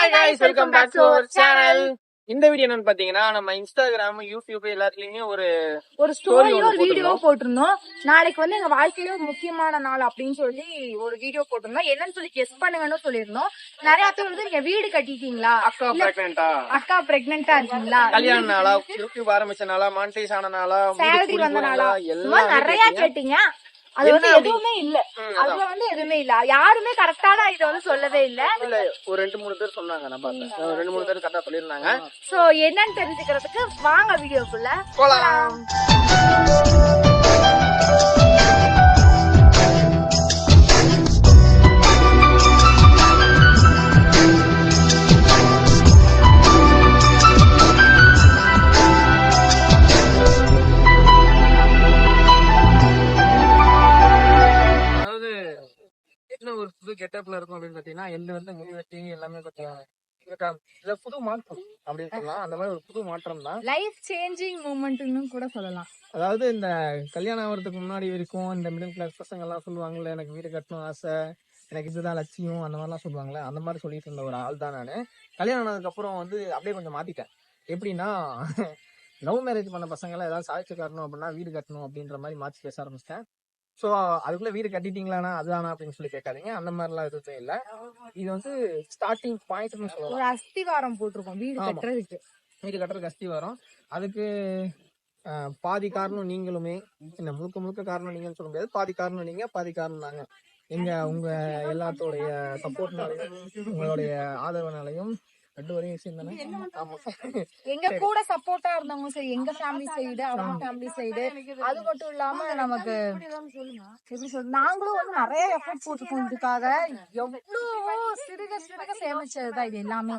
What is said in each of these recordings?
Hi guys welcome back to our channel இந்த video என்னன்னு பாத்தீங்கன்னா நம்ம இன்ஸ்டாகிராம் யூடியூப் எல்லாத்துலயுமே ஒரு ஒரு ஸ்டோரி ஒரு வீடியோ போட்டிருந்தோம். நாளைக்கு வந்து எங்க வாழ்க்கையில ஒரு முக்கியமான நாள் அப்படின்னு சொல்லி ஒரு வீடியோ போட்டிருந்தோம். என்னன்னு சொல்லி கெஸ் பண்ணுங்கன்னு சொல்லியிருந்தோம். நிறைய பேர் வந்து நீங்க வீடு கட்டிட்டீங்களா? அக்கா இல்ல பிரெக்னெண்டா அக்கா பிரெக்னெண்டா இருக்கீங்களா? கல்யாண நாளா யூடியூப் ஆரம்பிச்ச நாளா மானிட்டைஸ் ஆன நாளா சேலரி வந்த நாளா? எல்லாம் நிறைய கேட்டீங்க. அது வந்து? எதுவுமே இல்ல. அதுல வந்து எதுவுமே இல்ல. யாருமே கரெக்டான இதை வந்து சொல்லவே இல்ல. இல்ல ஒரு ரெண்டு மூணு பேர் சொன்னாங்க ஒரு ரெண்டு மூணு பேர் கரெக்டா சொல்லியிருந்தாங்க. சோ என்னன்னு தெரிஞ்சுக்கிறதுக்கு வாங்க வீடியோக்குள்ள. போலாம். கெட்டப்ல இருக்கும் அப்படின்னு பாத்தீங்கன்னா எள்ளு வந்து முடி வெட்டி எல்லாமே கொஞ்சம் இருக்கா- இத புது மாற்றம் அப்படின்னு சொல்லலாம் அந்த மாதிரி ஒரு புது மாற்றம் தான். லைஃப் சேஞ்சிங் மூமெண்ட்னு கூட சொல்லலாம். அதாவது இந்த கல்யாணம் ஆகிறதுக்கு முன்னாடி வரைக்கும் இந்த மிடில் கிளாஸ் பசங்க எல்லாம் சொல்லுவாங்கல்ல எனக்கு வீடு கட்டணும் ஆசை எனக்கு இதுதான் லட்சியம் அந்த மாதிரிலாம் சொல்லுவாங்கல்ல அந்த மாதிரி சொல்லிட்டு இருந்த ஒரு ஆள் தான் நான். கல்யாணம் ஆனதுக்கு அப்புறம் வந்து அப்படியே கொஞ்சம் மாத்திட்டேன். எப்படின்னா லவ் மேரேஜ் பண்ண பசங்க எல்லாம் ஏதாவது சாதிச்சு காட்டணும் அப்படின்னா வீடு கட்டணும் அப்படின்ற மாதிரி மாத்தி பேச ஆரம்பிச்சிட்டேன். ஸோ அதுக்குள்ள வீடு கட்டிட்டீங்களாண்ணா? அதுதானா அப்படின்னு சொல்லி கேட்காதீங்க. அந்த மாதிரிலாம் எதுவும் இல்லை. இது வந்து ஸ்டார்டிங் பாயிண்ட்னு சொல்லலாம். ஒரு அஸ்திவாரம் போட்டிருக்கோம். வீடு. கட்டுறதுக்கு. வீடு கட்டுறது கஷ்டி வரும் அதுக்கு பாதி காரணம் நீங்களுமே. என்ன முழுக்க முழுக்க காரணம் நீங்கன்னு சொல்ல முடியாது. பாதி காரணம் நீங்க பாதி காரணம் நாங்க. எங்க உங்க எல்லாத்தோடைய சப்போர்ட்னாலையும் உங்களுடைய ஆதரவுனாலையும் ரெண்டு வரையும் சேர்ந்தானே எங்க கூட சப்போர்ட்டா இருந்தவங்க சரி எங்க ஃபேமிலி சைடு அவங்க ஃபேமிலி சைடு அது மட்டும் இல்லாம நமக்கு எப்படி சொல்ற நாங்களும் வந்து நிறைய எஃபர்ட் போட்டுருக்கோம் இதுக்காக. எவ்வளவோ சிறுக சிறுக சேமிச்சதுதான் இது எல்லாமே.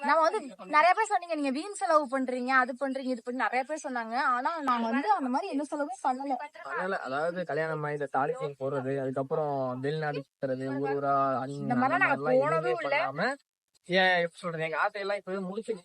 நம்ம வந்து நிறைய பேர் சொன்னீங்க நீங்க வீண் செலவு பண்றீங்க அது பண்றீங்க இது பண்ணி நிறைய பேர் சொன்னாங்க. ஆனா நாங்க வந்து அந்த மாதிரி எந்த செலவும் பண்ணல. அதனால அதாவது கல்யாணம் ஆகி இந்த தாலி செயின் போடுறது அதுக்கப்புறம் வெளிநாடு சுத்துறது ஊர் ஊரா மாதிரிலாம் நாங்க போனதும் இல்ல. ஏன் எப்படி சொல்றது எங்க ஆசையெல்லாம் இப்ப முடிச்சு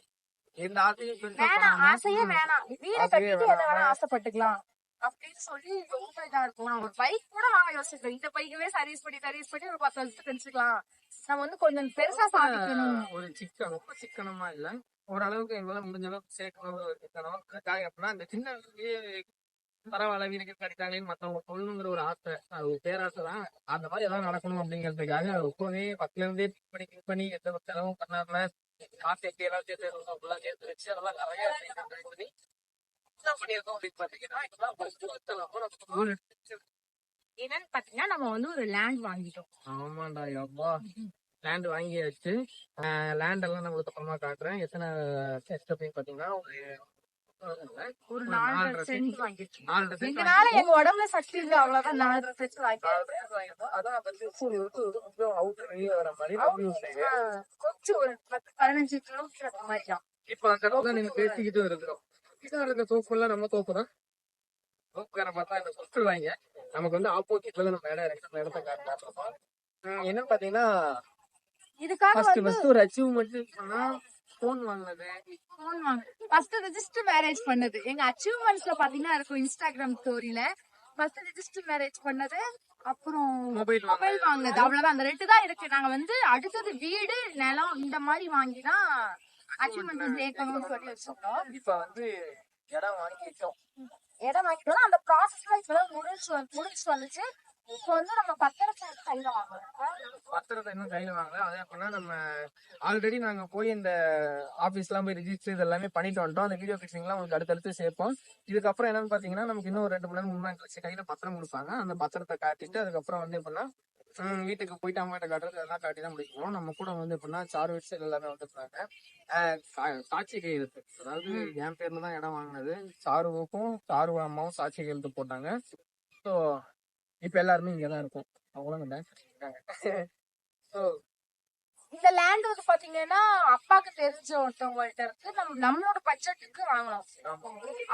இந்த ஆசையும் பெருசா வேணாம் பண்ணாம, ஆசையே வேணாம். வீட கட்டிட்டு எதை. வேணா ஆசைப்பட்டுக்கலாம். அப்படின்னு சொல்லி ரொம்ப இதா இருக்கும். நான் ஒரு பைக் கூட வாங்க யோசிக்கிறேன். இந்த பைக்கவே சர்வீஸ் பண்ணி சர்வீஸ் பண்ணி ஒரு பத்து வருஷத்துக்கு தெரிஞ்சுக்கலாம் நம்ம வந்து கொஞ்சம் பெருசா சாதிக்கணும். ஒரு சிக்கன் ரொம்ப சிக்கனமா இல்ல. ஓரளவுக்கு எங்களால முடிஞ்ச அளவுக்கு சேர்க்கணும். ஒரு அப்படின்னா இந்த சின்ன வயசுலயே பரவாயில்ல வீட்டுக்கு கடித்தாங்களேன்னு மத்தவங்க சொல்லணுங்கிற ஒரு ஆசை. அது ஒரு பேராசை தான் அந்த மாதிரி எல்லாம் நடக்கணும் அப்படிங்கிறதுக்காக எப்பவுமே பத்துல இருந்தே பிக் பண்ணி பிக் பண்ணி எந்த ஒரு செலவும் பண்ணாம காசு எப்படி எல்லாம் சேர்த்து அப்படிலாம் சேர்த்து வச்சு அதெல்லாம் நிறைய பண்ணி என்ன பண்ணியிருக்கோம் அப்படின்னு பாத்தீங்கன்னா இப்பதான் எடுத்து என்னன்னு பாத்தீங்கன்னா நம்ம வந்து ஒரு லேண்ட் வாங்கிட்டோம். ஆமாண்டா அப்பா லேண்ட் வாங்கியாச்சு. லேண்ட் எல்லாம் நான் உங்களுக்கு அப்புறமா காட்டுறேன். எத்தனை செஸ்ட் அப்படின்னு பாத்தீங்கன்னா ஒரு ஒரு நாலரை சென்ட் சென்ட் எங்கனால எங்க உடம்புல சக்தி இல்ல அவ்வளவுதான். நாலரை சென்ட் கொஞ்சம் ஒரு பத்து பதினஞ்சு கிலோமீட்டர் அந்த மாதிரி தான். இப்ப அந்த தான் நீங்க பேசிக்கிட்டு இருக்கிறோம் கிட்ட இருக்க தோப்புல நம்ம தோப்பு தான் தோப்புக்கார பார்த்தா இந்த சொல்லிடுவாங்க? நமக்கு வந்து ஆப்போசிட்ல நம்ம இடம் இருக்கு. இடத்த காட்டுறோம் என்னன்னு பாத்தீங்கன்னா இதுக்காக ஃபர்ஸ்ட் ஒரு அச்சீவ்மெண்ட் பண்ணா போன் வாங்கினது போன் வாங்க ஃபர்ஸ்ட் ரெஜிஸ்டர் மேரேஜ் பண்ணது. எங்க அச்சீவ்மெண்ட்ஸ்ல பாத்தீங்கன்னா இருக்கும் இன்ஸ்டாகிராம் ஸ்டோரியில ஃபர்ஸ்ட் ரெஜிஸ்டர் மேரேஜ் பண்ணது. அப்புறம் மொபைல் மொபைல் வாங்கினது. அவ்வளவுதான். அந்த ரெட்டு தான் இருக்கு. நாங்க வந்து அடுத்தது வீடு நிலம் இந்த மாதிரி வாங்கி தான் அச்சீவ்மெண்ட் ஏற்கனவே சொல்லி வச்சிருக்கோம் இப்ப வந்து இடம் வாங்கிட்டோம். அந்த ப்ராசஸ்ல இப்பதான் முடிச்சு முடிச்சு வந்துச்சு. இப்போ வந்து நம்ம பத்திரத்தை கையில பத்திரத்தை இன்னும் கையில வாங்கல அதே பண்ணா நம்ம ஆல்ரெடி நாங்க போய் இந்த ஆபீஸ் எல்லாம் போய் ரிஜிஸ்டர் இது எல்லாமே பண்ணிட்டு வந்துட்டோம். அந்த வீடியோ எல்லாம் உங்களுக்கு அடுத்தடுத்து சேர்ப்போம். இதுக்கப்புறம் என்னன்னு பாத்தீங்கன்னா நமக்கு இன்னும் ஒரு ரெண்டு மணி நேரம் மூணு மணி கழிச்சு கையில பத்திரம் கொடுப்பாங்க. அந்த பத்திரத்தை காட்டிட்டு அதுக்கப்புறம் வந்து எப்படின்னா வீட்டுக்கு போயிட்டு அம்மாட்ட காட்டுறது அதெல்லாம் காட்டி தான் முடிக்கணும். நம்ம கூட வந்து எப்படின்னா சாரு வீட்டு எல்லாமே வந்துருக்காங்க சாட்சி கையெழுத்து. அதாவது என் பேர்ல தான் இடம் வாங்கினது. சாருவுக்கும் சாரு அம்மாவும் சாட்சி கையெழுத்து போட்டாங்க. ஸோ இப்போ எல்லாருமே இங்கே தான் இருக்கும். அவங்களும் டான்ஸ் இருக்காங்க ஸோ இந்த லேண்ட் வந்து பாத்தீங்கன்னா அப்பாக்கு தெரிஞ்ச ஒருத்தவங்கள்ட்ட இருக்கு நம்ம நம்மளோட பட்ஜெட்டுக்கு வாங்கணும்.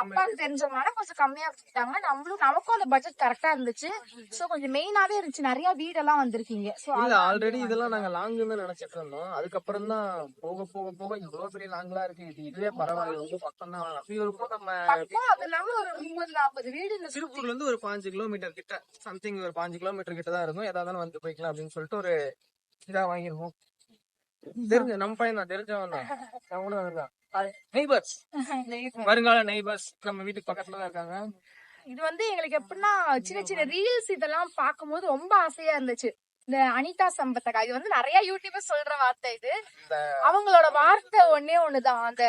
அப்பாக்கு தெரிஞ்சவங்க கொஞ்சம் கம்மியா கொடுத்தாங்க நம்மளும் நமக்கும் அந்த பட்ஜெட் கரெக்டா இருந்துச்சு. சோ கொஞ்சம் மெயினாவே இருந்துச்சு. நிறைய வீடெல்லாம் வந்திருக்கீங்க. சோ ஆல்ரெடி இதெல்லாம் நாங்க லாங்னு தான் நினைச்சிட்டு இருந்தோம். அதுக்கப்புறம் தான் போக போக போக இவ்வளவு பெரிய லாங்லாம் இருக்கு. இது இதுவே பரவாயில்ல. ரொம்ப பக்கம் தான். இருக்கும் நம்ம அது இல்லாம ஒரு முப்பது நாற்பது வீடு இந்த திருப்பூர்ல இருந்து ஒரு பாஞ்சு கிலோமீட்டர் கிட்ட சம்திங் ஒரு பாஞ்சு கிலோமீட்டர் கிட்ட தான் இருக்கும் ஏதாவது வந்து போய்க்கலாம் அப்படின்னு சொல்லிட்டு ஒரு இதா வாங்கிருக்கோம் தெரிஞ்ச நம்ம பையன் தான் தெரிஞ்சவன் தான் தான் நெய்பர்ஸ் வருங்கால நெய்பர்ஸ் நம்ம வீட்டுக்கு பக்கத்துல தான் இருக்காங்க. இது வந்து எங்களுக்கு எப்படின்னா சின்ன சின்ன ரீல்ஸ் இதெல்லாம் பார்க்கும்போது ரொம்ப ஆசையா இருந்துச்சு. இந்த அனிதா சம்பத்தக்கா இது வந்து நிறைய யூடியூபர் சொல்ற வார்த்தை இது. அவங்களோட வார்த்தை ஒன்னே ஒண்ணுதான். அந்த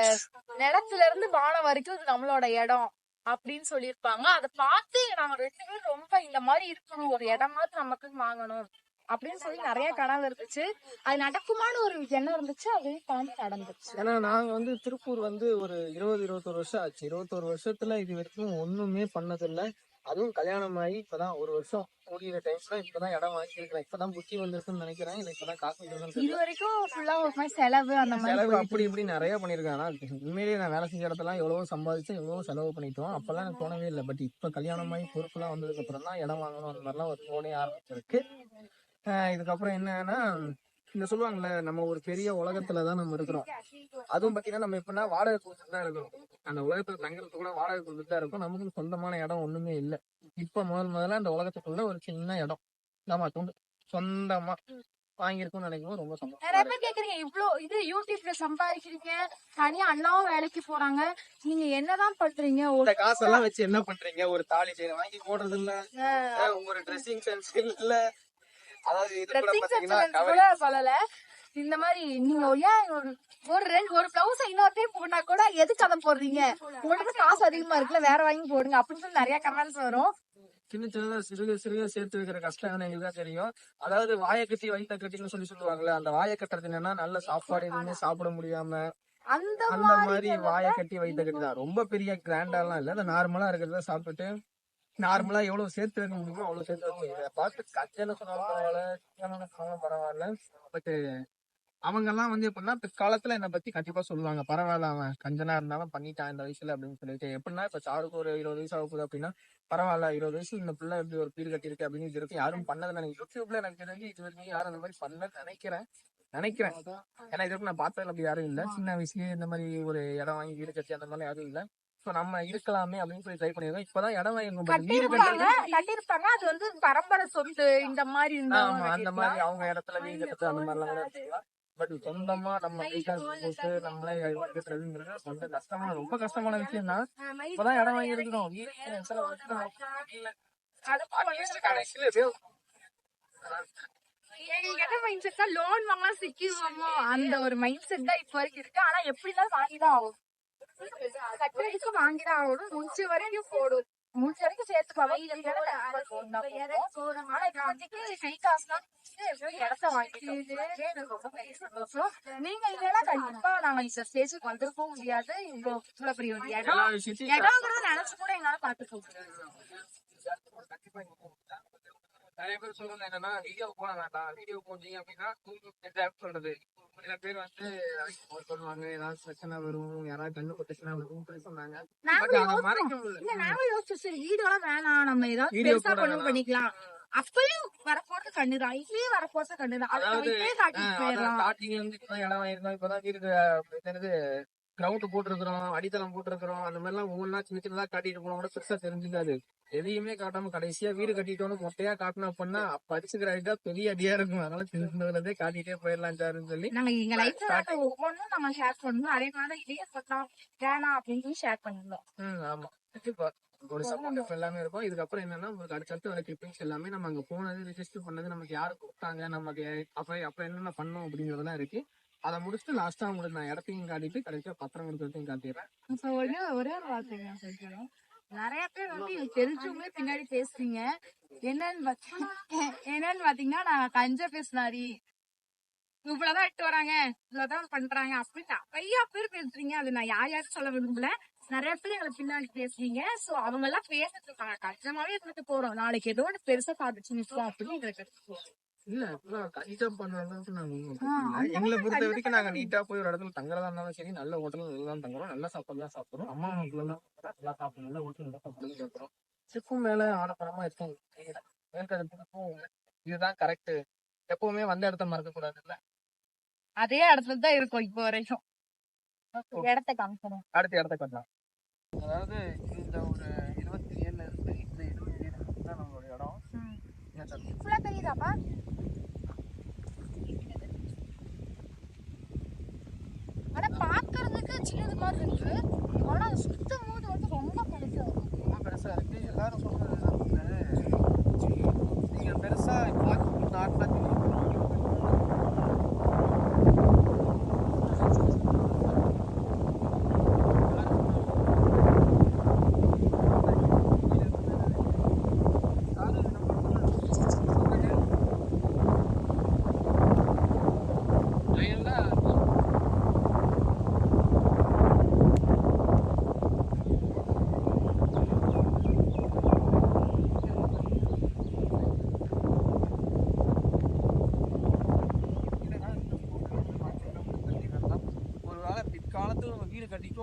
நிலத்துல இருந்து வானம் வரைக்கும் இது நம்மளோட இடம் அப்படின்னு சொல்லியிருப்பாங்க. அதை பார்த்து நாங்க ரெண்டு பேரும் ரொம்ப இந்த மாதிரி இருக்கணும். ஒரு இடமாவது நமக்கு வாங்கணும். அப்படின்னு சொல்லி நிறைய கனவு இருந்துச்சு. அது நடக்குமான்னு ஒரு எண்ணம் இருந்துச்சு. அதையும் தாண்டி நடந்துச்சு. ஏன்னா நாங்க வந்து திருப்பூர் வந்து ஒரு இருபது இருபத்தொரு வருஷம் ஆச்சு. இருபத்தொரு வருஷத்துல இது வரைக்கும் ஒண்ணுமே பண்ணதில்ல. அதுவும் கல்யாணம் ஆகி இப்பதான் ஒரு வருஷம் முடியிற டைம்ல இப்பதான் இடம் வாங்கியிருக்கிறேன். இப்பதான் புத்தி வந்திருக்குன்னு நினைக்கிறேன். இல்லை இப்பதான் காசு இது வரைக்கும் ஃபுல்லா ஒரு மாதிரி செலவு அந்த மாதிரி செலவு அப்படி இப்படி நிறைய பண்ணிருக்கேன் ஆனா உண்மையிலேயே நான் வேலை செஞ்ச இடத்துல எவ்வளவோ சம்பாதிச்சேன் எவ்வளவோ செலவு பண்ணிட்டோம். அப்பெல்லாம் எனக்கு தோணவே இல்லை. பட் இப்ப கல்யாணமாயி பொறுப்புலாம் வந்ததுக்கு அப்புறம் தான் இடம் வாங்கணும். அந்த மாதிரிலாம் ஒரு தோணே ஆரம்பிச்சிருக்கு. இதுக்கப்புறம் என்னன்னா இந்த சொல்லுவாங்கல்ல நம்ம ஒரு பெரிய உலகத்துல தான் நம்ம இருக்கிறோம். அதுவும் பாத்தீங்கன்னா நம்ம எப்படின்னா வாடகை கொடுத்துட்டு தான் இருக்கிறோம். அந்த உலகத்துல தங்குறது கூட வாடகை கொடுத்துட்டு தான் இருக்கும். நமக்கு சொந்தமான இடம் ஒண்ணுமே இல்லை. இப்ப முதல் முதல்ல அந்த உலகத்துக்குள்ள ஒரு சின்ன இடம். ஆமா துண்டு சொந்தமா வாங்கியிருக்கோம்னு நினைக்கும் ரொம்ப நிறைய சந்தோஷம் பேர் கேக்குறீங்க இவ்ளோ இது யூடியூப்ல சம்பாதிக்கிறீங்க தனியா அண்ணாவும் வேலைக்கு போறாங்க. நீங்க என்னதான் பண்றீங்க? இந்த காசெல்லாம் வச்சு என்ன பண்றீங்க? ஒரு தாலி செயின் வாங்கி போடுறது இல்ல ட்ரெஸ்ஸிங் சென்ஸ் இல்ல. அதாவது சொல்லல. இந்த மாதிரி நீங்க ஏன் ஒரு ஒரு ரெண்டு ஒரு பிளவுஸ் இன்னொரு டைம் போனா கூட எதுக்கு அதை போடுறீங்க? உங்களுக்கு காசு அதிகமா இருக்குல்ல வேற வாங்கி போடுங்க அப்படின்னு சொல்லி நிறைய கமெண்ட்ஸ் வரும். சின்ன சின்னதா சிறுக சிறுக சேர்த்து வைக்கிற கஷ்டம் எங்களுக்கு தான் தெரியும். அதாவது வாயை கட்டி வயிற்ற கட்டின்னு சொல்லி சொல்லுவாங்கல்ல அந்த வாயை கட்டுறது என்னன்னா நல்ல சாப்பாடு எதுவுமே சாப்பிட முடியாம அந்த அந்த மாதிரி வாயை கட்டி வயிற்ற கட்டி தான். ரொம்ப பெரிய கிராண்டாலாம் இல்ல அந்த நார்மலா இருக்கிறத சாப்பிட்டுட்டு நார்மலா எவ்வளவு சேர்த்து வைக்க முடியுமோ அவ்வளவு சேர்த்து வைக்க முடியும். பார்த்து கச்சல சொன்னாலும் பரவாயில்ல சிக்கனம்னு சொன்னாலும் பரவாயில்ல. பட் அவங்க எல்லாம் வந்து எப்படின்னா பிற்காலத்துல என்னை பத்தி கண்டிப்பா சொல்லுவாங்க. பரவாயில்ல அவன் கஞ்சனா இருந்தாலும் பண்ணிட்டான் இந்த வயசுல அப்படின்னு சொல்லிட்டு. எப்படின்னா இப்ப சாருக்கு ஒரு இருபது வயசு ஆக போகுது அப்படின்னா பரவாயில்ல இருபது வயசு இந்த பிள்ளை எப்படி ஒரு பீர் கட்டியிருக்கு அப்படின்னு இது வரைக்கும் யாரும் பண்ணதில்லை. எனக்கு யூடியூப்ல எனக்கு தெரிஞ்சு இது வரைக்கும் யாரும் அந்த மாதிரி பண்ண நினைக்கிறேன். நினைக்கிறேன். ஏன்னா இது வரைக்கும் நான் பார்த்ததுல அப்படி யாரும் இல்லை. சின்ன வயசுலயே இந்த மாதிரி ஒரு இடம் வாங்கி வீடு கட்டி அந்த மாதிரி யாரும் இல்லை. சோ நம்ம இருக்கலாமே அப்படின்னு சொல்லி ட்ரை பண்ணிருக்கோம். இப்பதான் இடம் வாங்கி but வீடு கட்டியிருப்பாங்க. அது வந்து பரம்பரை சொத்து இந்த மாதிரி ஆமா அந்த மாதிரி அவங்க இடத்துல வீடு கட்டுறது அந்த இருக்கலாம் பட் சொந்தமா நம்ம போட்டு நம்மளே கஷ்டமான ரொம்ப கஷ்டமான விஷயம் தான் இப்பதான் இடம் வாங்கி இருக்கிறோம் வீடு சில வருஷம் இல்ல. Atleast கடைசியில எப்படியோ எங்களுக்கு என்ன மைண்ட் செட்னா லோன் வாங்கலாம் சிக்கிடுவோமோ? அந்த ஒரு மைண்ட் செட் தான் இப்ப வரைக்கும் இருக்கு. ஆனா எப்படி இருந்தாலும் வாங்கிதான் ஆகும் கட்டுறதுக்கு வாங்கிதான் ஆகணும் முடிச்ச வரைக்கும் போடும். முடிச்ச வரைக்கும் சேர்த்து கை காசுலாம் இடத்த சந்தோஷம் நீங்க இல்லைன்னா கண்டிப்பா நாங்க இந்த ஸ்டேஜுக்கு வந்திருக்கவும் முடியாது. இவ்வளவு இவ்வளவு பெரிய ஒரு இடம். எல்லா விஷயத்தையும் இடம்ங்கிறத நினைச்சு கூட எங்களால பாத்துக்க முடியாது. நிறைய பேர் சொல்றது என்னன்னா வீடியோ போட வேண்டாம். வீடியோ போட்டீங்க அப்படின்னா சொல்றது சில பேர் வந்து சொல்லுவாங்க ஏதாவது பிரச்சனை வரும் யாராவது கண்ணு பிரச்சனை வரும் சொன்னாங்க. நாங்களும் யோசிச்சு சரி வீடியோலாம் வேணாம். நம்ம ஏதாவது Video பெருசா போட கொண்டு வேணாம். பண்ணிக்கலாம். அப்பயும் வரப்போறது கண்ணுதான் இப்பயும் வரப்போறது கண்ணுதான் அதை அதாவது, ஸ்டார்டிங்ல இருந்து இப்பதான் இடம் வாங்கிருக்கோம் இப்பதான் வீடு என்னது கிரவுண்ட் போட்டிருக்கிறோம் அடித்தளம் போட்டிருக்கிறோம் அந்த மாதிரி எல்லாம் ஒவ்வொன்றா சின்ன சின்னதா காட்டிட்டு போனா கூட பெருசா தெரிஞ்சுக்காது. எதையுமே காட்டாம கடைசியா வீடு கட்டிட்டோன்னு மொட்டையா காட்டினா பண்ணா அப்ப அடிச்சுக்கிற அடிதான் பெரிய அடியா இருக்கும். அதனால சின்னதுலதே காட்டிட்டே போயிடலாம் சாருன்னு சொல்லி நாங்க எங்க லைஃப்ல ஒவ்வொன்றும் நம்ம ஷேர் பண்ணணும் அதே மாதிரி இதே சொல்லலாம் வேணாம் அப்படின்னு சொல்லி ஷேர் பண்ணிருந்தோம். ம் ஆமா. கண்டிப்பா. ஒரு சப்போர்ட் எல்லாமே இருக்கும். இதுக்கப்புறம் என்னன்னா உங்களுக்கு அடுத்தடுத்து வர கிளிப்பிங்ஸ் எல்லாமே நம்ம அங்க போனது ரெஜிஸ்டர் பண்ணது நமக்கு யாரு கொடுத்தாங்க நமக்கு அப்ப அப்ப என்னென்ன பண்ணோம் அப்படிங்கறதெல்லாம் இருக்கு. அதை முடிச்சுட்டு லாஸ்டா உங்களுக்கு நான் இடத்தையும் காட்டிட்டு கடைசியா பத்திரம் கொடுக்கறதையும் காட்டிடுறேன். ஒரே ஒரே ஒரு வார்த்தை நிறைய பேர் வந்து எனக்கு தெரிஞ்சவங்களே பின்னாடி பேசுறீங்க. என்னன்னு பாத்தீங்க என்னன்னு பாத்தீங்கன்னா நான் கஞ்ச பேசினாரி. இவ்வளவுதான் இட்டு வராங்க. இவ்வளவுதான் பண்றாங்க அப்படின்னு நிறைய பேர் பேசுறீங்க. அது நான் யார் யாரும் சொல்ல விரும்பல. நிறைய பேர் எங்களை பின்னாடி பேசுறீங்க. சோ அவங்க எல்லாம் பேசிட்டு இருக்காங்க. கஷ்டமாவே இருந்துட்டு போறோம். நாளைக்கு ஏதோ ஒன்று பெருசா சாதிச்சு நிற்போம் அப்படின்னு எங்களுக்கு இல்ல கஞ்சா பண்ற அளவுக்கு நாங்க எங்களை பொறுத்த வரைக்கும் நாங்க நீட்டா போய் ஒரு இடத்துல தங்குறதா இருந்தாலும் சரி நல்ல ஹோட்டல் தான் தங்குறோம். நல்ல சாப்பாடு தான் சாப்பிடுறோம். அம்மா வீட்டுல எல்லாம் நல்லா சாப்பிடும் நல்ல ஹோட்டல் நல்லா சாப்பிடுன்னு கேட்கிறோம் சிப்பும் மேல ஆடப்படமா இருக்கும் பிடிக்கும். இதுதான் கரெக்ட் எப்பவுமே வந்த இடத்த மறக்க கூடாது இல்ல அதே இடத்துல தான் இருக்கோம் இப்போ வரைக்கும். இடத்த காமிக்கணும் அடுத்த இடத்த கட்டலாம். அதாவது இந்த ஒரு இருபத்தி ஏழுல இருந்து இந்த இருபத்தி ஏழு தான் நம்மளோட இடம். ஃபுல்லா தெரியுதாப்பா? ஆனால் பார்க்கறதுக்கு சின்னது மாதிரி இருக்கு. ஆனால் அது சுத்தம் போது வந்து ரொம்ப பெருசாக இருக்கும் ரொம்ப பெருசாக இருக்கு. எல்லாரும் சொல்றது என்ன நீங்கள் பெருசாக பார்க்க நார்மலாக தெரியும்.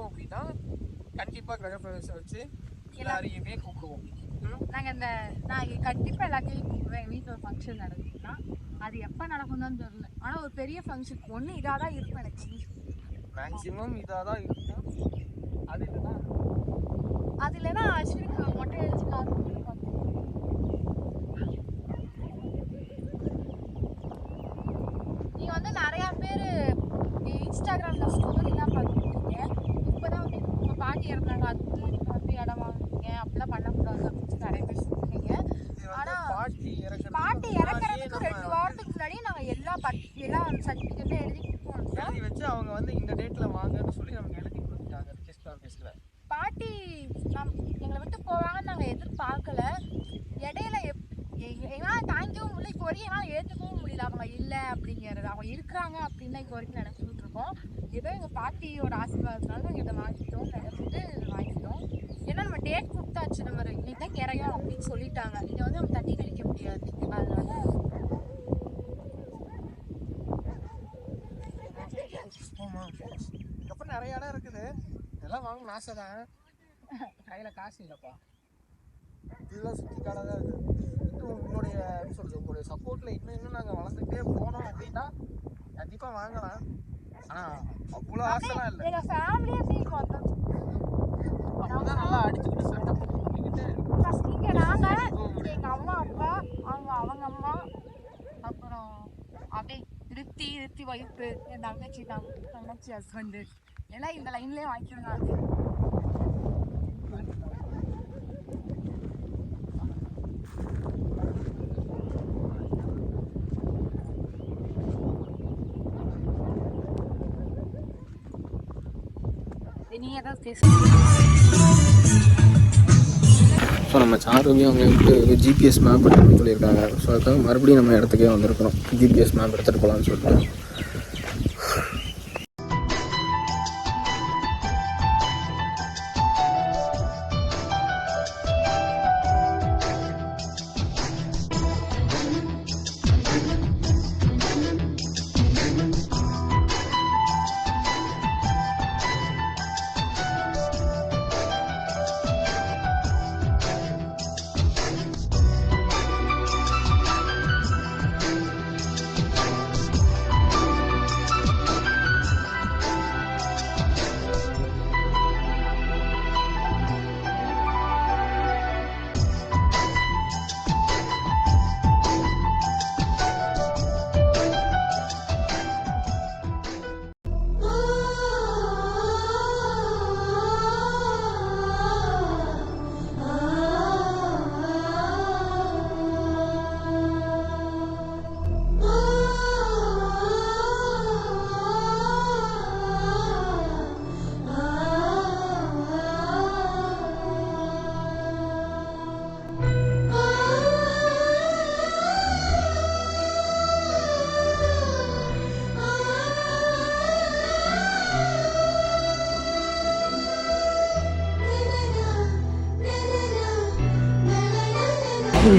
கட்டிட்டோம் அப்படின்னா கண்டிப்பா கிரகப்பிரவேசம் வச்சு எல்லாரையுமே கூப்பிடுவோம் ம்? நாங்க இந்த நான் கண்டிப்பா எல்லாத்தையும் எங்க வீட்டுல ஒரு ஃபங்க்ஷன் நடக்குதுன்னா அது எப்ப நடக்கும் தான் தெரியல ஆனா ஒரு பெரிய ஃபங்க்ஷன் ஒண்ணு இதாதான் இருக்கும் எனக்கு மேக்ஸிமம் இதாக தான் இருக்கும் அது இதுதான் அது இல்லைன்னா அஸ்வினுக்கு மொட்டை அடிச்சு குத்துவாங்க. நீங்க வந்து நிறைய பேர் இன்ஸ்டாகிராம்ல ஸ்டோரிலாம் பார்த்துருக்கீங்க இப்போதான் வந்து இறந்தாங்க அதுக்கு முன்னாடி வந்து இடம் வாங்குனீங்க. அப்படிலாம் பண்ணக்கூடாது அப்படின்னு சொல்லி நிறைய பேர் சொல்லுவீங்க இது வந்து ஆனா பாட்டி இறக்கறதுக்கு ரெண்டு வாரத்துக்கு முன்னாடி நாங்க எல்லா பட் எல்லா சர்டிஃபிகேட்டும் எழுதி கொடுப்போம் எழுதி வச்சு அவங்க வந்து இந்த டேட்ல வாங்கன்னு சொல்லி நமக்கு எழுதி கொடுத்துட்டாங்க. ரிஜிஸ்டர் ஆஃபீஸ்ல பாட்டி நம் எங்களை விட்டு போவாங்கன்னு நாங்கள் எதிர்பார்க்கல. இடையில எப் எங்க- எங்களால் தாங்கிக்கவும் முடியல. இப்போ வரைக்கும் எங்களால் ஏற்றுக்கவும் முடியல. அவங்க இல்லை அப்படிங்கிறது. அவங்க இருக்காங்க அப்படின்னு இப்போ வரைக்கும் நினச்சிக்கிட்டு இருக்கோம் ஏதோ எங்கள் பாட்டியோட ஆசீர்வாதத்தினால நாங்கள் இதை வாங்கிட்டோம். நினைச்சிட்டு வாங்கிட்டோம். ஏன்னா நம்ம டேட் கொடுத்தாச்சு. நம்ம இன்னைக்கு தான் கிரையும் அப்படின்னு சொல்லிட்டாங்க. இதை வந்து நம்ம தட்டி கழிக்க முடியாது. அதனால ஆமா அதுக்கப்புறம் நிறைய இடம் இருக்குது. இதெல்லாம் வாங்கணும்னு ஆசை தான் கையில் காசு இல்லைப்பா. இதெல்லாம் சுற்றி காடாக தான் இருக்குது உங்களுடைய சொல்றது உங்களுடைய சப்போர்ட்டில் இன்னும் இன்னும் நாங்கள் வளர்ந்துக்கிட்டே போனோம் அப்படின்னா கண்டிப்பாக வாங்கலாம். ஆனால் அவ்வளோ ஆசைலாம் இல்லை. எங்கள் ஃபேமிலியே ஃபீல் வந்தோம் அப்போ தான் நல்லா அடிச்சுக்கிட்டு சண்டை போட்டுக்கிட்டு இங்கே எங்கள் அம்மா அப்பா அவங்க அவங்க அம்மா அப்புறம் அப்படியே ரித்தி ரித்தி ஒய்ஃபு என் தங்கச்சி தங்கச்சி ஹஸ்பண்டு எல்லாம் இந்த லைன்லேயே வாங்கிக்கிறாங்க. ஸோ நம்ம சாருமே அவங்க வந்து ஜிபிஎஸ் மேப் எடுக்கணும்னு சொல்லியிருக்காங்க. ஸோ அதுக்காக மறுபடியும் நம்ம இடத்துக்கே வந்திருக்கிறோம் ஜிபிஎஸ் மேப் எடுத்துகிட்டு போகலான்னு சொல்லிட்டு.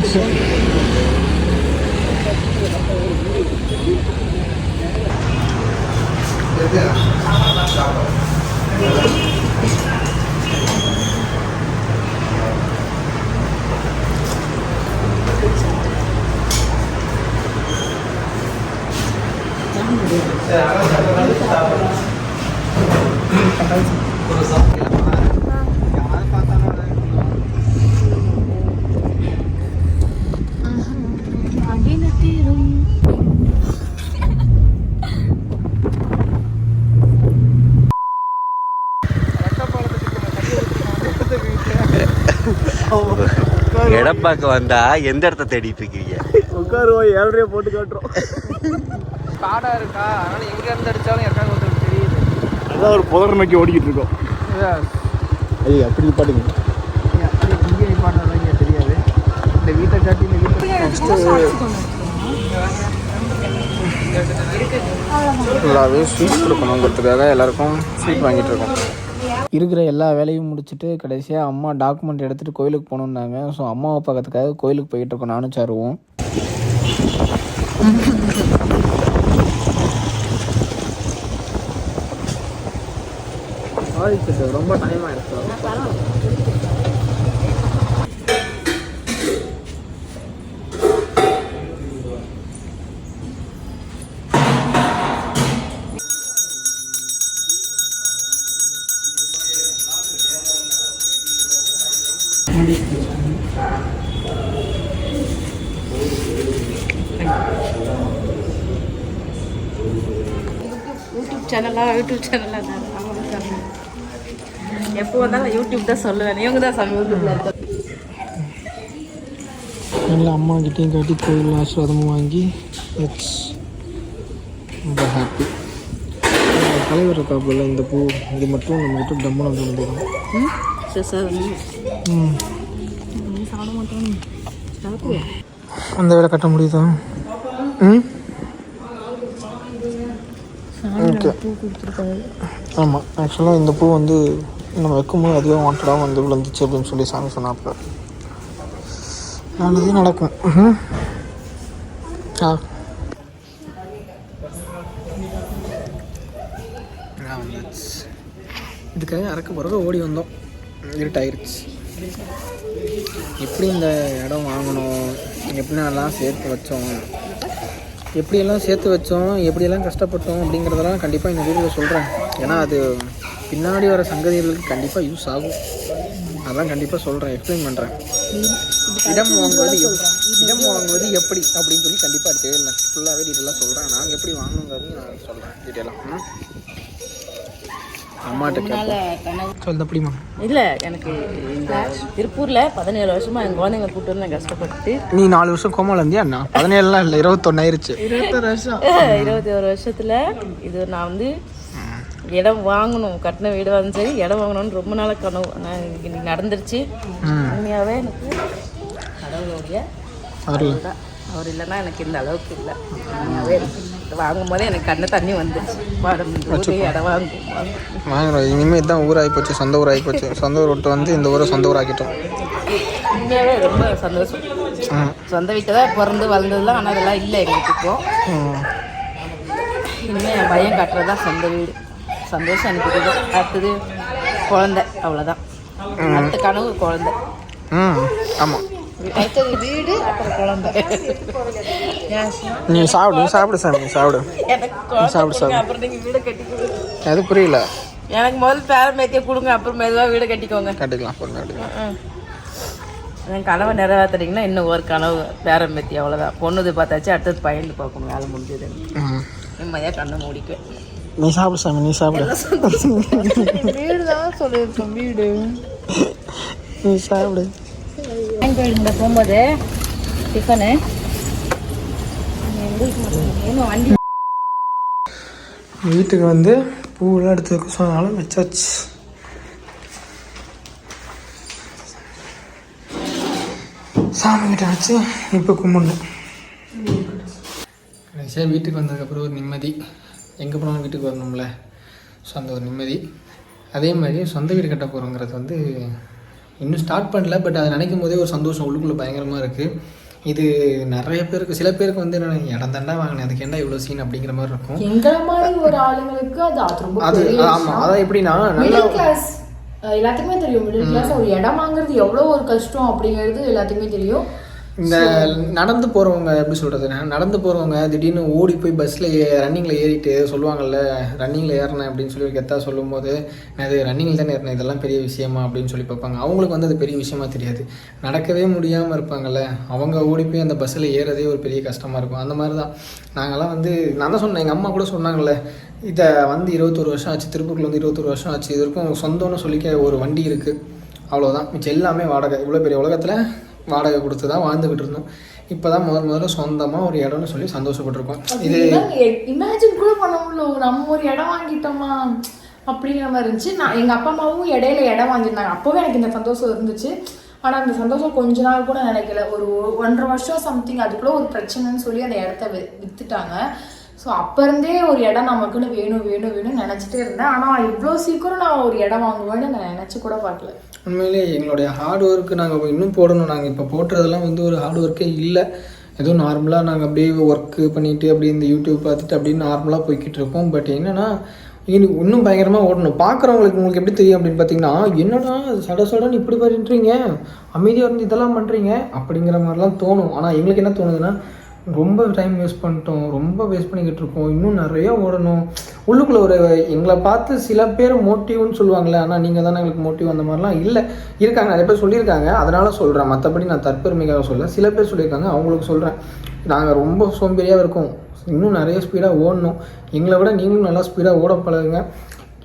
Isso. É, agora já பார்க்க வந்தா எந்த இடத்த தேடிட்டு இருக்கீங்க? உட்காருவோம் ஏழரையா போட்டு காட்டுறோம். காடா இருக்கா? அதனால எங்க இருந்து அடிச்சாலும் யாருக்காவது ஒருத்தருக்கு தெரியுது. அதான் ஒரு புதர் நோக்கி ஓடிக்கிட்டு இருக்கோம். ஐய் அப்படி இங்கே இங்கே தெரியாது. இந்த வீட்டை காட்டி இந்த வீட்டை ஃபுல்லாகவே ஸ்வீட் கொடுக்கணுங்கிறதுக்காக எல்லாருக்கும் ஸ்வீட் வாங்கிட்டு இருக்கோம். இருக்கிற எல்லா வேலையும் முடிச்சுட்டு கடைசியாக அம்மா டாக்குமெண்ட் எடுத்துகிட்டு கோயிலுக்கு போகணுன்னாங்க ஸோ அம்மாவை பார்க்கறதுக்காக கோயிலுக்கு போயிட்டு இருக்கோம். நானும் சாருவோம். ரொம்ப டைம் ஆயிடுச்சு. யூடியூப் சேனலாக யூடியூப் சேனலாக தான் அவங்க சாமி எப்போ வந்தாலும் யூடியூப் தான் சொல்லுவேன் இவங்க தான் சாமி யூடியூப்ல இருக்க எல்லா அம்மா கிட்டேயும் கட்டி கோயில் ஆசீர்வாதமும் வாங்கி இட்ஸ் ரொம்ப ஹாப்பி தலைவர் இருக்காப்புல இந்த பூ இது மட்டும் நம்ம கிட்ட டம்முன்னு வந்து வந்துடும் சரி சார் ம் அந்த வேலை கட்ட முடியுதா? ம்? ஓகே ஆமாம் ஆக்சுவலாக இந்த பூ வந்து நம்ம வைக்கும்போது அதுவே வாண்டடாக வந்து விழுந்துச்சு அப்படின்னு சொல்லி சாமி சொன்னாப்புல. நல்லதே நடக்கும். ஆ. இதுக்காக அறக்க பிறகு ஓடி வந்தோம். இருட்டாயிருச்சு எப்படி இந்த இடம் வாங்கினோம் எப்படிலாம் சேர்த்து வச்சோம்? எப்படியெல்லாம் சேர்த்து வச்சோம்? எப்படியெல்லாம் கஷ்டப்பட்டோம்? அப்படிங்கிறதெல்லாம் கண்டிப்பாக இந்த வீடியோவில் சொல்கிறேன் ஏன்னா அது பின்னாடி வர சங்கதிகளுக்கு கண்டிப்பாக யூஸ் ஆகும். அதான் கண்டிப்பாக சொல்கிறேன் எக்ஸ்பிளைன் பண்ணுறேன் இடம் வாங்குவது எப்- இடம் வாங்குவது எப்படி? அப்படின்னு சொல்லி கண்டிப்பாக டீட்டெயில் நான் ஃபுல்லாகவே டீட்டெயிலாக சொல்கிறேன் நாங்கள் எப்படி வாங்கணுங்கிறது நான் சொல்கிறேன் டீட்டெயிலாக அம்மாட்ட இல்லை எனக்கு இந்த திருப்பூரில் பதினேழு வருஷமா என் குழந்தைங்க வந்து நான் கஷ்டப்பட்டு நீ நாலு வருஷம் கோமால இருந்தியா அண்ணா? பதினேழுலாம் இல்லை இருபத்தொன்னு ஆயிருச்சு. இருபத்தொரு வருஷம். இருபத்தி ஒரு வருஷத்துல இது நான் வந்து இடம் வாங்கணும் கட்டின வீடு வந்து சரி இடம் வாங்கணும்னு ரொம்ப நாள் கனவு. ஆனால் இன்னைக்கு நடந்துருச்சு. உண்மையாகவே எனக்கு கடவுளுடைய அவரு தான். அவர் இல்லைன்னா எனக்கு இந்த அளவுக்கு இல்லை. இருக்கு இது வாங்கும் போதே எனக்கு கண்ணு தண்ணி வந்துருச்சு. பாடம் இந்த ஊரே இடம் வாங்கும். வாங்குறோம். இனிமேல் தான் ஊராகி போச்சு சொந்த ஊர் ஆகி போச்சு. சொந்த ஊர் விட்டு வந்து இந்த ஊரை சொந்த ஊர் ஆக்கிட்டோம் உண்மையாகவே ரொம்ப சந்தோஷம். சொந்த வீட்டில் தான் பிறந்து வளர்ந்ததுலாம் ஆனால் அதெல்லாம் இல்லை எங்களுக்கு இப்போ. இனிமேல் என் பையன் கட்டுறது தான் சொந்த வீடு. சந்தோஷம் எனக்கு அடுத்தது குழந்தை அவ்வளோதான் அடுத்த கனவு குழந்தை. ம். ஆமாம் அடுத்தது வீடு அப்புறம் குழந்தை நீ சாப்பிடு சாப்பிடு சாமி சாப்பிடு. சாப்பிடு, கொடுங்க, அப்புறம் நீங்கள் வீடு கட்டிக்கோங்க அது புரியல. எனக்கு முதல்ல பேரம்பேத்தியை கொடுங்க அப்புறம் மெதுவாக வீடு கட்டிக்கோங்க. கட்டிக்கலாம் பொண்ணு கட்டிக்கலாம். என் கனவை நிறைவேற்றுறீங்கன்னா இன்னும் ஒரு கனவு பேரம்பேத்தி அவ்வளோதான் பொண்ணுது பார்த்தாச்சு அடுத்தது பையன் பார்க்கணும் வேலை முடிஞ்சது. நிம்மதியாக கண்ணை மூடிக்குவேன் நீ சாப்பிடு சாமி நீ சாப்பிடு. வீடு தான் சொல்லியிருக்கோம் வீடு. நீ சாப்பிடு. போயிருந்த போகும்போது டிஃபனு வீட்டுக்கு வந்து பூவெல்லாம் எடுத்து வைக்க சொன்னாலும் வச்சாச்சு. சாமி கிட்ட வச்சு இப்போ கும்பிடணும். சரி வீட்டுக்கு வந்ததுக்கப்புறம் ஒரு நிம்மதி. எங்கே போனாலும் வீட்டுக்கு வரணும்ல. ஸோ அந்த ஒரு நிம்மதி. அதே மாதிரி சொந்த வீடு கட்ட போகிறோங்கிறது வந்து இன்னும் ஸ்டார்ட் பண்ணல பட் அதை நினைக்கும் போதே ஒரு சந்தோஷம் உள்ளுக்குள்ளே பயங்கரமாக இருக்குது இது நிறைய பேருக்கு சில பேருக்கு வந்து நான் இடம் தாண்டா வாங்கினேன். அதுக்கு என்ன இவ்வளோ சீன் அப்படிங்கிற மாதிரி இருக்கும். எங்களை மாதிரி ஒரு ஆளுங்களுக்கு அது அது ரொம்ப அது பெரிய ஆமாம் அதான் எப்படின்னா நல்லா கிளாஸ் எல்லாத்துக்குமே தெரியும். மிடில் கிளாஸ் ஒரு இடம் வாங்குறது எவ்வளவு ஒரு கஷ்டம் அப்படிங்கிறது எல்லாத்துக்குமே தெரியும். இந்த நடந்து போகிறவங்க எப்படி சொல்கிறதுனா நடந்து போகிறவங்க திடீர்னு ஓடி போய் பஸ்ஸில் ரன்னிங்கில் ஏறிட்டு சொல்லுவாங்கள்ல ரன்னிங்கில் ஏறினேன் அப்படின்னு சொல்லி கெத்தா சொல்லும்போது நான் இது ரன்னிங்கில் தானே ஏறினேன் இதெல்லாம் பெரிய விஷயமா? அப்படின்னு சொல்லி பார்ப்பாங்க. அவங்களுக்கு வந்து அது பெரிய விஷயமா தெரியாது. நடக்கவே முடியாமல் இருப்பாங்கல்ல அவங்க ஓடி போய் அந்த பஸ்ஸில் ஏறதே ஒரு பெரிய கஷ்டமாக இருக்கும். அந்த மாதிரி தான் நாங்கள்லாம் வந்து நான் தான் சொன்னேன் எங்கள் அம்மா கூட சொன்னாங்கள்ல இதை வந்து இருபத்தொரு வருஷம் ஆச்சு திருப்பூரில் வந்து இருபத்தொரு வருஷம் ஆச்சு இது வரைக்கும் சொந்தம்னு சொல்லிக்க ஒரு வண்டி இருக்குது அவ்வளோதான் மிச்சம் எல்லாமே வாடகை. இவ்வளோ பெரிய உலகத்தில் வாடகை கொடுத்து தான் வாழ்ந்துக்கிட்டு இருந்தோம். இப்போ தான் முதல் முதல்ல சொந்தமாக ஒரு இடம்னு சொல்லி சந்தோஷப்பட்டிருக்கோம். இது இமேஜின் கூட பண்ண முடியல. நம்ம ஒரு இடம் வாங்கிட்டோமா? அப்படிங்கிற மாதிரி இருந்துச்சு. நான் எங்க அப்பா அம்மாவும் இடையில இடம் வாங்கியிருந்தாங்க. அப்போவே எனக்கு இந்த சந்தோஷம் இருந்துச்சு. ஆனா அந்த சந்தோஷம் கொஞ்ச நாள் கூட நினைக்கல. ஒரு ஒன்றரை வருஷம் சம்திங் அதுக்குள்ள ஒரு பிரச்சனைன்னு சொல்லி அந்த இடத்த வி- வித்துட்டாங்க. ஸோ அப்போ இருந்தே ஒரு இடம் நமக்குன்னு வேணும் வேணும் வேணும்னு நினச்சிட்டே இருந்தேன். ஆனால் இவ்வளோ சீக்கிரம் நான் ஒரு இடம் வாங்குவேன்னு நான் நினச்சி கூட பார்க்கல. உண்மையிலே எங்களுடைய ஹார்ட் ஒர்க்கு நாங்கள் இன்னும் போடணும். நாங்கள் இப்போ போட்டுறதெல்லாம் வந்து ஒரு ஹார்ட் ஒர்க்கே இல்லை. ஏதோ நார்மலாக நாங்கள் அப்படியே ஒர்க்கு பண்ணிவிட்டு அப்படியே இந்த யூடியூப் பார்த்துட்டு அப்படியே நார்மலாக போய்கிட்டு இருக்கோம். பட் என்னென்னா இன்னும் இன்னும் பயங்கரமாக ஓடணும். பார்க்குறவங்களுக்கு உங்களுக்கு எப்படி தெரியும் அப்படின்னு பார்த்தீங்கன்னா என்னடா சட சடன்னு இப்படி பண்ணுறீங்க அமைதியாக இருந்து இதெல்லாம் பண்ணுறீங்க அப்படிங்கிற மாதிரிலாம் தோணும். ஆனால் எங்களுக்கு என்ன தோணுதுன்னா ரொம்ப டைம் வேஸ்ட் பண்ணிட்டோம் ரொம்ப வேஸ்ட் பண்ணிக்கிட்டு இருக்கோம் இன்னும் நிறைய ஓடணும். உள்ளுக்குள்ளே ஒரு எங்களை பார்த்து சில பேர் மோட்டிவ்னு சொல்லுவாங்களே ஆனால் நீங்கள் தானே எங்களுக்கு மோட்டிவ் அந்த மாதிரிலாம் இல்லை. இருக்காங்க நிறைய பேர் சொல்லியிருக்காங்க. அதனால் சொல்கிறேன் மற்றபடி நான் தற்பெருமைக்காக சொல்ல சில பேர் சொல்லியிருக்காங்க அவங்களுக்கு சொல்கிறேன் நாங்கள் ரொம்ப சோம்பேறியாக இருக்கோம். இன்னும் நிறைய ஸ்பீடாக ஓடணும். எங்களை விட நீங்களும் நல்லா ஸ்பீடாக ஓட பழகுங்க.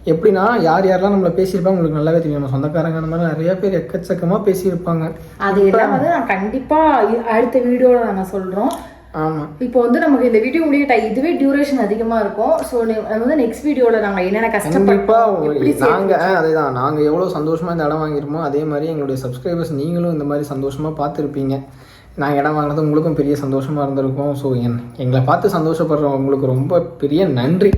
எப்படின்னா யார் யாரெல்லாம் நம்மளை பேசியிருப்பாங்க உங்களுக்கு நல்லாவே தெரியும். நம்ம சொந்தக்காரங்க அந்த மாதிரி நிறைய பேர் எக்கச்சக்கமாக பேசியிருப்பாங்க. அது எல்லாம் வந்து நான் கண்டிப்பா இ- அடுத்த வீடியோல நாங்க சொல்றோம். ஆமாம் இப்போ வந்து நமக்கு இந்த வீடியோ முடிய டை இதுவே டியூரேஷன் அதிகமா இருக்கும். ஸோ வந்து நெக்ஸ்ட் வீடியோல நாங்க என்னென்ன கஷ்டப்பட்டோம் எப்படி நாங்க அதேதான். நாங்க எவ்வளவு சந்தோஷமா இந்த இடம் வாங்கிருமோ அதே மாதிரி எங்களுடைய சப்ஸ்கிரைபர்ஸ் நீங்களும் இந்த மாதிரி சந்தோஷமா பார்த்துருப்பீங்க. நாங்கள் இடம் வாங்கினது உங்களுக்கும் பெரிய சந்தோஷமா இருந்திருக்கும். ஸோ என் எங்களை பார்த்து சந்தோஷப்படுறோம் உங்களுக்கு ரொம்ப பெரிய நன்றி.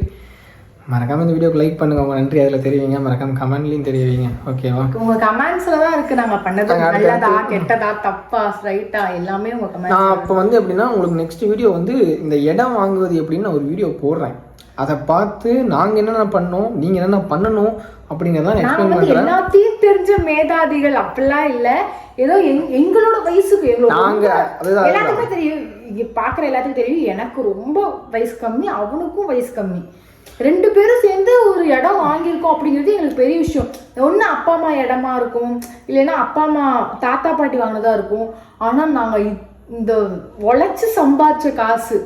மறக்காம இந்த வீடியோக்கு லைக் பண்ணுங்க. உங்க நன்றி அதில் தெரிவிங்க. மறக்காம கமெண்ட்லையும் தெரிவிங்க. ஓகேவா உங்க கமெண்ட்ஸ்ல தான் இருக்கு. நாங்க பண்ணது நல்லதா கெட்டதா தப்பா ஸ்ட்ரைட்டா எல்லாமே உங்க கமெண்ட்ஸ் நான் அப்போ வந்து எப்படின்னா உங்களுக்கு நெக்ஸ்ட் வீடியோ வந்து இந்த இடம் வாங்குவது எப்படின்னு ஒரு வீடியோ போடுறேன். அதை பார்த்து நாங்கள் என்னென்ன பண்ணோம் நீங்கள் என்னென்ன பண்ணணும் அப்படிங்கிறத நாங்க எக்ஸ்பிளைன் பண்ணுறேன் எல்லாத்தையும் தெரிஞ்ச மேதாதிகள் அப்படிலாம் இல்ல. ஏதோ எங்- எங்களோட வயசுக்கு எங்களோட நாங்க ரொம்ப- அதுதான். எல்லாத்துக்குமே தெரியும். பாக்குற எல்லாத்துக்கும் தெரியும். எனக்கு ரொம்ப வயசு கம்மி அவனுக்கும் வயசு கம்மி. ரெண்டு பேரும் சேர்ந்து ஒரு இடம் வாங்கியிருக்கோம் அப்படிங்கிறது எங்களுக்கு பெரிய விஷயம். ஒன்று அப்பா அம்மா இடமா இருக்கும். இல்லைன்னா அப்பா அம்மா தாத்தா பாட்டி வாங்கினதா இருக்கும். ஆனால் நாங்கள் இந்த உழைச்சி சம்பாதிச்ச காசு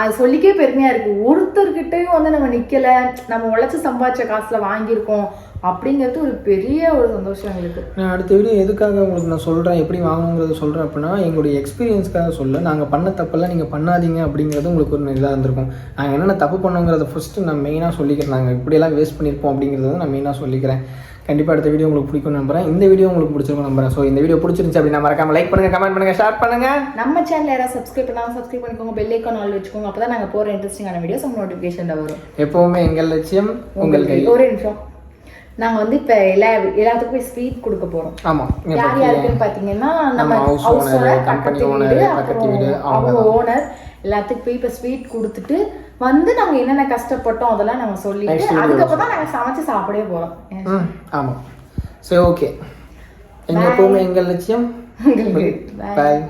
அது சொல்லிக்கே பெருமையாக இருக்குது ஒருத்தர்கிட்டையும் வந்து நம்ம நிற்கலை நம்ம உழைச்சி சம்பாதிச்ச காசில் வாங்கியிருக்கோம். அப்படிங்கிறது ஒரு பெரிய ஒரு சந்தோஷம் எங்களுக்கு. நான் அடுத்த வீடியோ எதுக்காக உங்களுக்கு நான் சொல்கிறேன் எப்படி வாங்கணுங்கிறத சொல்கிறேன் அப்படின்னா எங்களுடைய எக்ஸ்பீரியன்ஸ்க்காக சொல்ல நாங்கள் பண்ண தப்பெல்லாம் நீங்கள் பண்ணாதீங்க அப்படிங்கிறது உங்களுக்கு ஒரு இதாக இருந்திருக்கும். நாங்கள் என்னென்ன தப்பு பண்ணோங்கிறத ஃபஸ்ட்டு நான் மெயினாக சொல்லிக்கிறேன். நாங்கள் இப்படியெல்லாம் வேஸ்ட் பண்ணியிருப்போம் அப்படிங்கிறத நான் மெயினாக சொல்லிக்கிறேன். கண்டிப்பாக அடுத்த வீடியோ உங்களுக்கு பிடிக்கும் நம்புறேன். இந்த வீடியோ உங்களுக்கு பிடிச்சிருக்கும் நம்புறேன். ஸோ இந்த வீடியோ பிடிச்சிருந்துச்சு அப்படின்னா மறக்காம லைக் பண்ணுங்க கமெண்ட் பண்ணுங்க ஷேர் பண்ணுங்க. நம்ம சேனல் யாராவது சப்ஸ்கிரைப் பண்ணாலும் சப்ஸ்கிரைப் பண்ணிக்கோங்க. பெல் ஐக்கான் ஆல் வச்சுக்கோங்க. அப்பதான் நாங்க போற இன்ட்ரெஸ்டிங்கான வீடியோஸ் உங்க நோட்டிஃபிகேஷன்ல வரும். எப்பவுமே எங்கள் லட்சியம் உங்கள் கையில். ஒரு நிமிஷம் நாங்க வந்து இப்ப எல்லா எல்லாத்துக்கும் போய் ஸ்வீட் கொடுக்க போறோம். ஆமாம் யார் யாருக்குன்னு பாத்தீங்கன்னா நம்ம ஹவுஸ் ஓனர் பக்கத்து வீடு அப்புறம் அவங்க ஓனர் எல்லாத்துக்கும் போய் இப்ப ஸ்வீட் கொடுத்துட்டு வந்து நாங்க என்னென்ன கஷ்டப்பட்டோம் அதெல்லாம் நாங்க சொல்லிட்டு அதுக்கப்புறம் தான் நாங்க சமைச்சு சாப்பிடவே போறோம். ம் ஆமாம் சரி ஓகே எங்கள் எப்பவுமே எங்கள் லட்சியம். பாய்